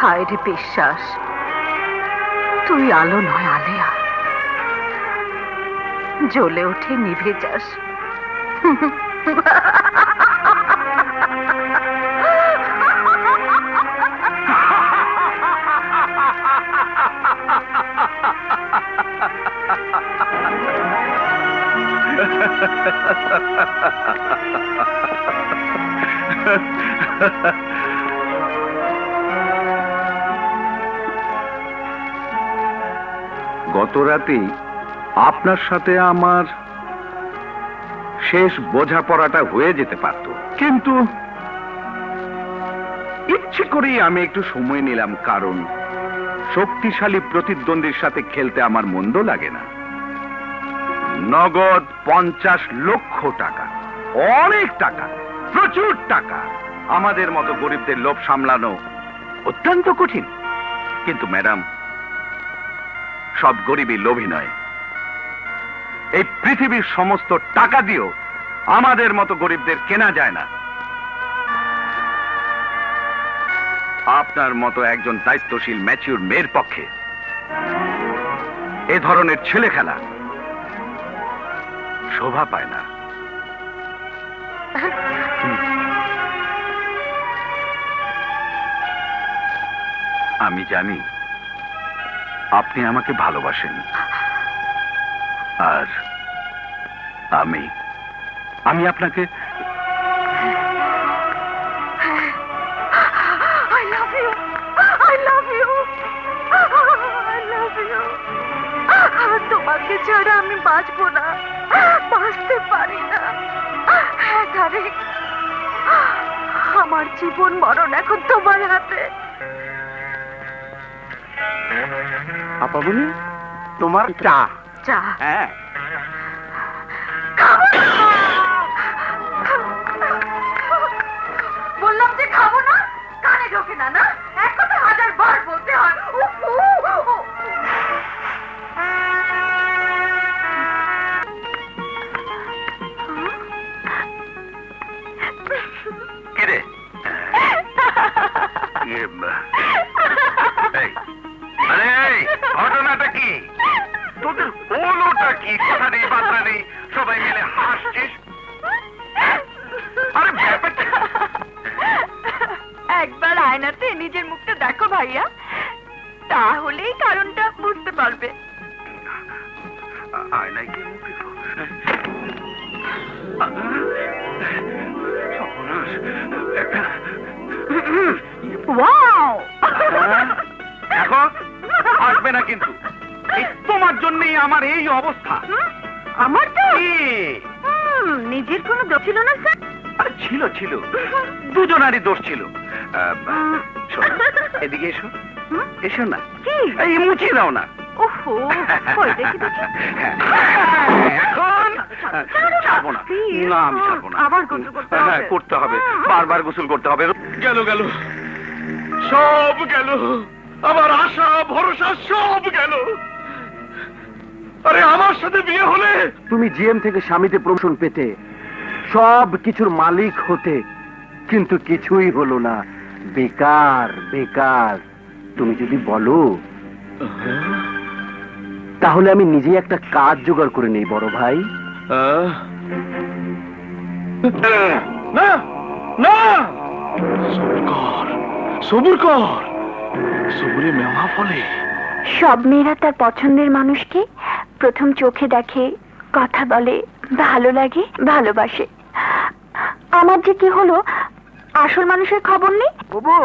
হায় রে বিশ্বাস। তুই আলো নয় আলেয়া। জ্বলে ওঠে নিভে যাস। গত রাতেই আপনার সাথে আমার শেষ বোঝাপড়াটা হয়ে যেতে পারত। কিন্তু ইচ্ছে করেই আমি একটু সময় নিলাম, কারণ শক্তিশালী প্রতিদ্বন্দ্বীর সাথে খেলতে আমার মন্দ লাগে না। নগদ পঞ্চাশ লক্ষ টাকা, অনেক টাকা, প্রচুর টাকা। আমাদের মতো গরিবদের লোভ সামলানো অত্যন্ত কঠিন। কিন্তু ম্যাডাম সব গরিবই লোভী নয়। এই পৃথিবীর সমস্ত টাকা দিয়েও আমাদের মতো গরিবদের কেনা যায় না। আপনার মতো একজন দায়িত্বশীল ম্যাচিউর মেয়ের পক্ষে এ ধরনের ছেলে খেলা শোভা পায় না। আমি জানি আপনি আমাকে ভালোবাসেন। আর আমি আমি আপনাকে. তোমাকে ছাড়া আমি বাঁচবো না। বাঁচতে পারি না। হ্যাঁ তারেক আমার জীবন মরণ এখন তোমার হাতে। আপা বলি তোমার চা। চা। হ্যাঁ। বললাম যে খাব না কানে ঢোকে না না? এক কথা হাজার বার বলতে হয়। কিরে আয়নাতে নিজের মুখটা দেখো ভাইয়া। তাহলেই কারণটা বুঝতে পারবে। আয়নায় কি মুখ দেখো? সর্বনাশ। ওয়াও! দেখো আসবে না কিন্তু। তোমার জন্যই আমার এই অবস্থা। আমার তো? নিজের কোনো দোষ ছিল না স্যার? ছিল ছিল। দুজনারই দোষ ছিল। শোনো, এদিকে এসো? এসো না। কি? এই মুছিয়ে দাও না। ওহো কই দেখি দেখি হ্যাঁ, এখন ছাড়বো না। না আমি ছাড়বো না। আবার গোসল করতে হবে। করতে হবে। বারবার গোসল করতে হবে। গেল গেল। সব গেল। আমার আশা ভরসা সব গেল। আরে আমার সাথে বিয়ে হলে? তুমি জিএম থেকে স্বামীতে প্রমোশন পেতে সব কিছুর মালিক হতে কিন্তু কিছুই হলো না। বেকার বেকার। তুমি যদি বলো তাহলে আমি নিজে একটা কাজ জোগাড় করে নেই বড় ভাই। না না! সবুর কর সবুরে মেওয়া ফলে। সব মেয়েরা তার পছন্দের মানুষকে প্রথম চোখে দেখে কথা বলে ভালো লাগে ভালোবাসে। আমার যে কি হলো আসল মানুষের খবর নেই? বুবু।